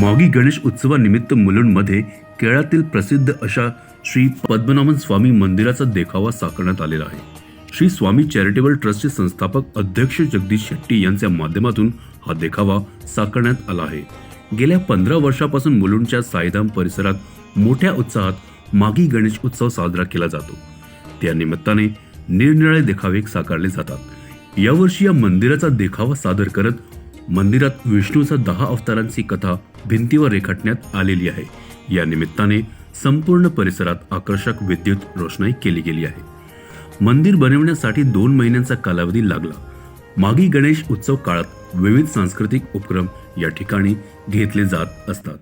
मागी गणेश उत्सवानिमित्त मुलुंडमध्ये केरळातील प्रसिद्ध अशा श्री पद्मनाभन स्वामी मंदिराचा देखावा साकारण्यात आलेला आहे. श्री स्वामी चॅरिटेबल ट्रस्टचे संस्थापक अध्यक्ष जगदीश शेट्टी यांच्या माध्यमातून हा देखावा साकारण्यात आला आहे. गेल्या पंधरा वर्षापासून मुलुंडच्या साईधाम परिसरात मोठ्या उत्साहात मागी गणेश उत्सव साजरा केला जातो. त्या निमित्ताने निरनिराळे देखावे साकारले जातात. यावर्षी या मंदिराचा देखावा सादर करत मंदिरात विष्णूचा दहा अवतारांची कथा भिंतीवर रेखाटण्यात आलेली आहे. या निमित्ताने संपूर्ण परिसरात आकर्षक विद्युत रोषणाई केली गेली आहे. मंदिर बनवण्यासाठी दोन महिन्यांचा कालावधी लागला. मागी गणेश उत्सव काळात विविध सांस्कृतिक उपक्रम या ठिकाणी घेतले जात असतात.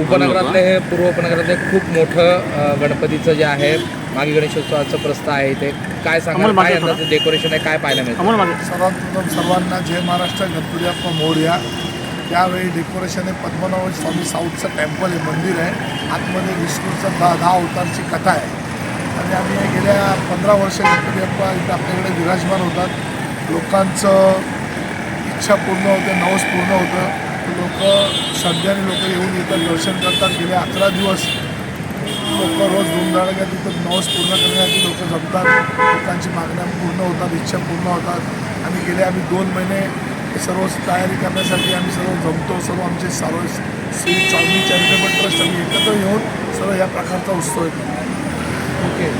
उपनगरातले हे पूर्व उपनगरातले खूप मोठं गणपतीचं जे आहे मागे गणेशोत्सवाचं प्रस्थ आहे इथे काय सांगाल? काय अंदाजे डेकोरेशन आहे? काय पाहायला मिळतं? सर्वात प्रथम सर्वांना जय महाराष्ट्र गणपती बाप्पा मोरया त्यावेळी डेकोरेशन आहे. पद्मनाभ स्वामी साऊथचं टेम्पल आहे मंदिर आहे. आतमध्ये विष्णूचं दहा दहा अवतारची कथा आहे. आणि आम्ही गेल्या पंधरा वर्ष गणपती बाप्पा इथं आपल्याकडे विराजमान होतात. लोकांचं इच्छा पूर्ण होते नवस पूर्ण होतं. लोक श्रद्धाने लोक येऊन येतात दर्शन करतात. गेले अकरा दिवस लोक रोज धुमधडाक्यात तिथं नवस पूर्ण करण्यासाठी लोक जमतात. लोकांची मागण्या पूर्ण होतात इच्छा पूर्ण होतात. आणि गेले आम्ही दोन महिने सर्व तयारी करण्यासाठी आम्ही सर्व जमतो सर्व आमचे सर्व श्री स्वामी चॅरिटेबल ट्रस्ट आम्ही एकत्र येऊन सर्व या प्रकारचा उत्सव आहे. ओके.